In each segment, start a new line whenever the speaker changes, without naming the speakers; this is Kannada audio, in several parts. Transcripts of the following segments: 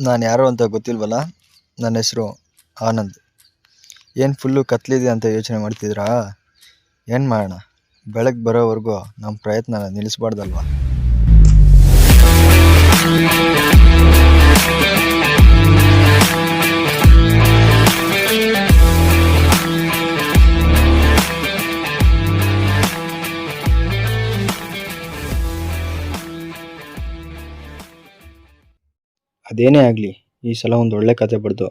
ನಾನು ಯಾರು ಅಂತ ಗೊತ್ತಿಲ್ವಲ್ಲ? ನನ್ನ ಹೆಸರು ಆನಂದ್. ಏನು ಫುಲ್ಲು ಕತ್ಲಿದೆ ಅಂತ ಯೋಚನೆ ಮಾಡ್ತಿದ್ರಾ? ಏನು ಮಾಡೋಣ? ಬೆಳಗ್ಗೆ ಬರೋವರೆಗೂ ನಮ್ಮ ಪ್ರಯತ್ನ ನಿಲ್ಲಿಸ್ಬಾರ್ದಲ್ವಾ? ಅದೇನೇ ಆಗಲಿ ಈ ಸಲ ಒಂದು ಒಳ್ಳೆ ಕತೆ ಬರೆದು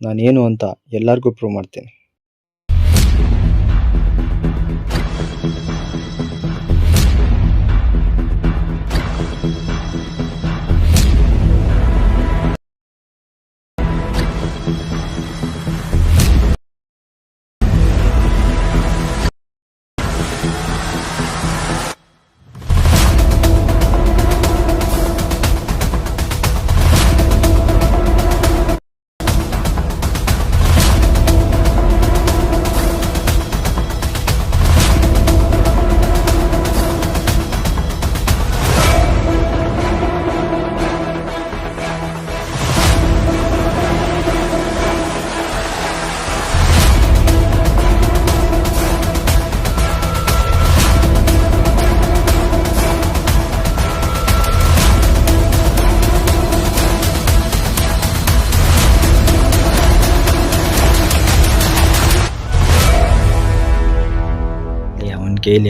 ನಾನೇನು ಅಂತ ಎಲ್ಲರಿಗೂ ಪ್ರೂವ್ ಮಾಡ್ತೀನಿ.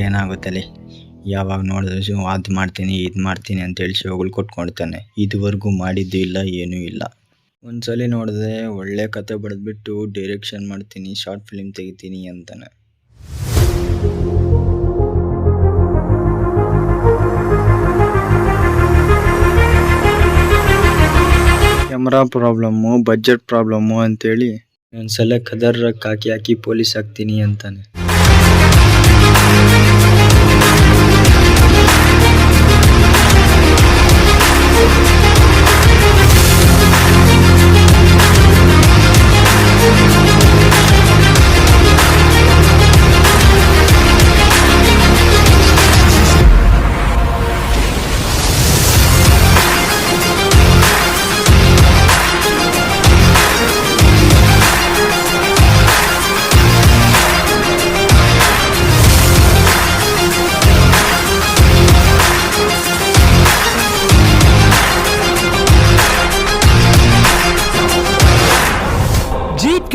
ಅವನ ಅಲ್ಲಿ ಯಾವಾಗ ಯಾವಾಗ ನೋಡಿದ್ರು ಅದು ಮಾಡ್ತೀನಿ, ಇದು ಮಾಡ್ತೀನಿ ಅಂತೇಳಿ ಶೋಗಳು ಕೊಟ್ಕೊಳ್ತಾನೆ. ಇದುವರೆಗೂ ಮಾಡಿದ್ದು ಇಲ್ಲ, ಏನೂ ಇಲ್ಲ. ಒಂದ್ಸಲಿ ನೋಡಿದ್ರೆ ಒಳ್ಳೆ ಕತೆ ಬರೆದ್ಬಿಟ್ಟು ಡೈರೆಕ್ಷನ್ ಮಾಡ್ತೀನಿ ಶಾರ್ಟ್ ಫಿಲ್ಮ್ ತೆಗಿತೀನಿ ಅಂತಾನೆ. ಕ್ಯಾಮ್ರಾ ಪ್ರಾಬ್ಲಮ್ಮು ಬಜೆಟ್ ಪ್ರಾಬ್ಲಮ್ಮು ಅಂತೇಳಿ ಒಂದ್ಸಲ ಕದರ್ ಹಾಕಿ ಹಾಕಿ ಪೊಲೀಸ್ ಹಾಕ್ತೀನಿ ಅಂತಾನೆ.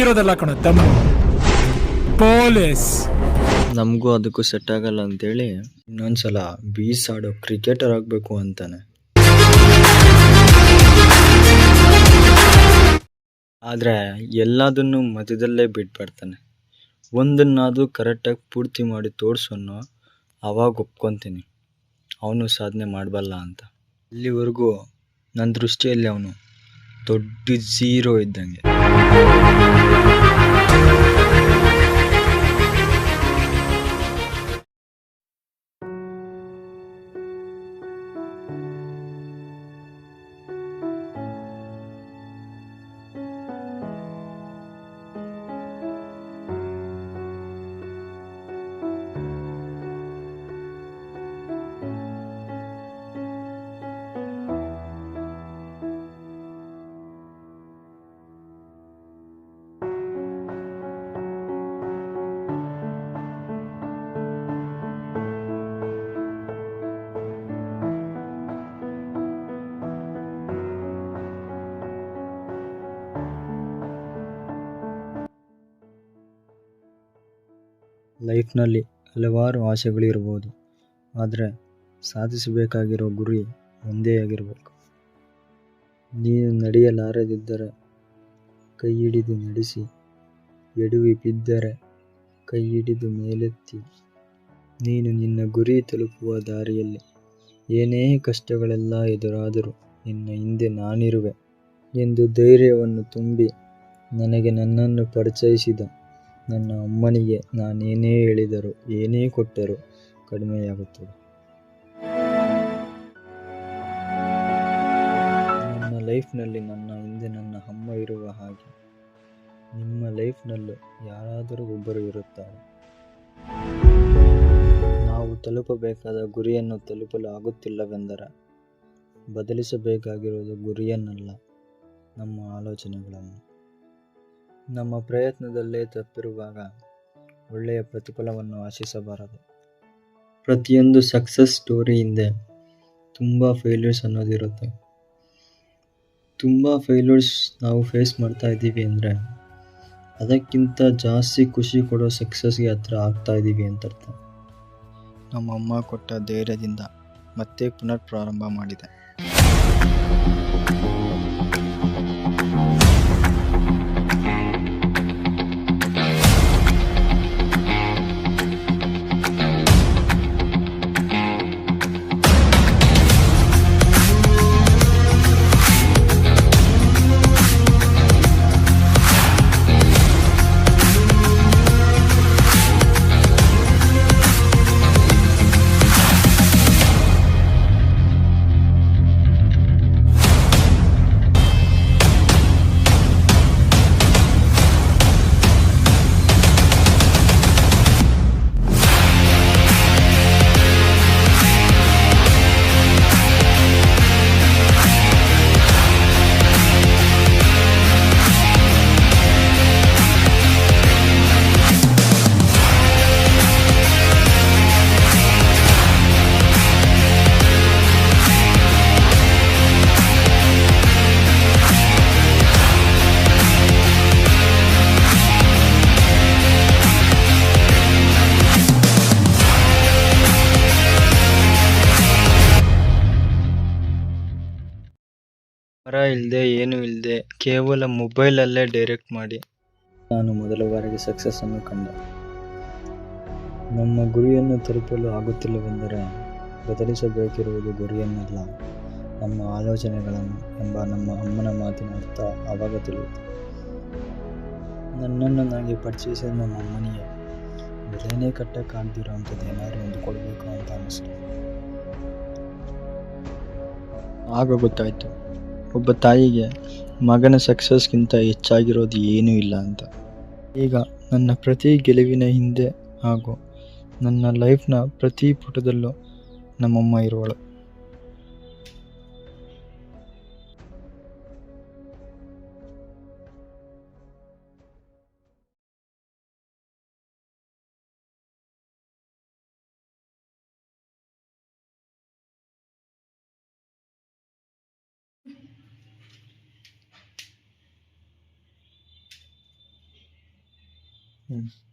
ಜೀಪ್ ಕಣ ತಮ್ಮ ಪೊಲೀಸ್.
ನಮಗೂ ಅದಕ್ಕೂ ಸೆಟ್ ಆಗಲ್ಲ ಅಂತೇಳಿ ಇನ್ನೊಂದ್ಸಲ ಆಡೋ ಕ್ರಿಕೆಟರ್ ಆಗಬೇಕು ಅಂತಾನೆ. ಆದರೆ ಎಲ್ಲದನ್ನು ಮಧ್ಯದಲ್ಲೇ ಬಿಟ್ಬಿಡ್ತಾನೆ ಒಂದನ್ನಾದರೂ ಕರೆಕ್ಟಾಗಿ ಪೂರ್ತಿ ಮಾಡಿ ತೋರಿಸೋನು ಅವಾಗ ಒಪ್ಕೊತೀನಿ. ಅವನು ಸಾಧನೆ ಮಾಡಬಲ್ಲ ಅಂತ. ಇಲ್ಲಿವರೆಗೂ ನನ್ನ ದೃಷ್ಟಿಯಲ್ಲಿ ಅವನು ದೊಡ್ಡ ಝೀರೋ ಇದ್ದಂಗೆ. Thank you. ಲೈಫ್ನಲ್ಲಿ ಹಲವಾರು ಆಸೆಗಳಿರ್ಬೋದು. ಆದರೆ ಸಾಧಿಸಬೇಕಾಗಿರೋ ಗುರಿ ಒಂದೇ ಆಗಿರಬೇಕು. ನೀನು ನಡೆಯಲಾರದಿದ್ದರೆ ಕೈ ಹಿಡಿದು ನಡೆಸಿ ಎಡವಿ ಬಿದ್ದರೆ ಕೈ ಹಿಡಿದು ಮೇಲೆತ್ತಿ. ನೀನು ನಿನ್ನ ಗುರಿ ತಲುಪುವ ದಾರಿಯಲ್ಲಿ ಏನೇ ಕಷ್ಟಗಳೆಲ್ಲ ಎದುರಾದರೂ ನಿನ್ನ ಹಿಂದೆ ನಾನಿರುವೆ ಎಂದು ಧೈರ್ಯವನ್ನು ತುಂಬಿ ನನಗೆ ನನ್ನನ್ನು ಪರಿಚಯಿಸಿದ ನನ್ನ ಅಮ್ಮನಿಗೆ ನಾನೇನೇ ಹೇಳಿದರೂ ಏನೇ ಕೊಟ್ಟರೂ ಕಡಿಮೆಯಾಗುತ್ತದೆ. ನನ್ನ ಲೈಫ್ನಲ್ಲಿ ನನ್ನ ಹಿಂದೆ ನನ್ನ ಅಮ್ಮ ಇರುವ ಹಾಗೆ ನಿಮ್ಮ ಲೈಫ್ನಲ್ಲೂ ಯಾರಾದರೂ ಒಬ್ಬರು ಇರುತ್ತಾರೆ. ನಾವು ತಲುಪಬೇಕಾದ ಗುರಿಯನ್ನು ತಲುಪಲು ಆಗುತ್ತಿಲ್ಲವೆಂದರೆ ಬದಲಿಸಬೇಕಾಗಿರುವುದು ಗುರಿಯನ್ನಲ್ಲ, ನಮ್ಮ ಆಲೋಚನೆಗಳನ್ನು. ನಮ್ಮ ಪ್ರಯತ್ನದಲ್ಲೇ ತಪ್ಪಿರುವಾಗ ಒಳ್ಳೆಯ ಪ್ರತಿಫಲವನ್ನು ಆಶಿಸಬಾರದು. ಪ್ರತಿಯೊಂದು ಸಕ್ಸಸ್ ಸ್ಟೋರಿ ಹಿಂದೆ ತುಂಬ ಫೇಲ್ಯೂರ್ಸ್ ಅನ್ನೋದಿರುತ್ತೆ ತುಂಬ ಫೇಲ್ಯೂರ್ಸ್ ನಾವು ಫೇಸ್ ಮಾಡ್ತಾ ಇದ್ದೀವಿ ಅಂದರೆ ಅದಕ್ಕಿಂತ ಜಾಸ್ತಿ ಖುಷಿ ಕೊಡೋ ಸಕ್ಸಸ್ಗೆ ಹತ್ರ ಆಗ್ತಾ ಇದ್ದೀವಿ ಅಂತ ಅರ್ಥ.
ನಮ್ಮಮ್ಮ ಕೊಟ್ಟ ಧೈರ್ಯದಿಂದ ಮತ್ತೆ ಪುನರ್ ಪ್ರಾರಂಭ ಮಾಡಿದೆ. ಮರ ಇಲ್ಲದೆ ಏನೂ ಇಲ್ಲದೆ ಕೇವಲ ಮೊಬೈಲಲ್ಲೇ ಡೈರೆಕ್ಟ್ ಮಾಡಿ.
ನಾನು ಮೊದಲ ಬಾರಿಗೆ ಸಕ್ಸಸ್ಸನ್ನು ಕಂಡ. ನಮ್ಮ ಗುರಿಯನ್ನು ತಲುಪಲು ಆಗುತ್ತಿಲ್ಲವೆಂದರೆ ಬದಲಿಸಬೇಕಿರುವುದು ಗುರಿಯನ್ನಲ್ಲ, ನಮ್ಮ ಆಲೋಚನೆಗಳನ್ನು ಎಂಬ ನಮ್ಮ ಅಮ್ಮನ ಮಾತಿನ ಅರ್ಥ ಆವಾಗ ತಿಳಿಯಿತು ನನ್ನನ್ನು ನನಗೆ ಪರಿಚಯಿಸಿದ ನಮ್ಮ ಅಮ್ಮನಿಗೆ, ಬೆಲೆನೇ ಕಟ್ಟಕ್ಕಾಗದಿರೋ ಅಂಥದ್ದು ಏನಾದರೂ ಒಂದು ಕೊಡಬೇಕು ಅಂತ ಅನ್ನಿಸ್ತು
ಆಗ ಗೊತ್ತಾಯಿತು. ಒಬ್ಬ ತಾಯಿಗೆ ಮಗನ ಸಕ್ಸಸ್ಗಿಂತ ಹೆಚ್ಚಾಗಿರೋದು ಏನೂ ಇಲ್ಲ ಅಂತ. ಈಗ ನನ್ನ ಪ್ರತಿ ಗೆಲುವಿನ ಹಿಂದೆ ಹಾಗೂ ನನ್ನ ಲೈಫ್ನ ಪ್ರತಿ ಪುಟದಲ್ಲೂ ನಮ್ಮಮ್ಮ ಇರುವಳು. Mm.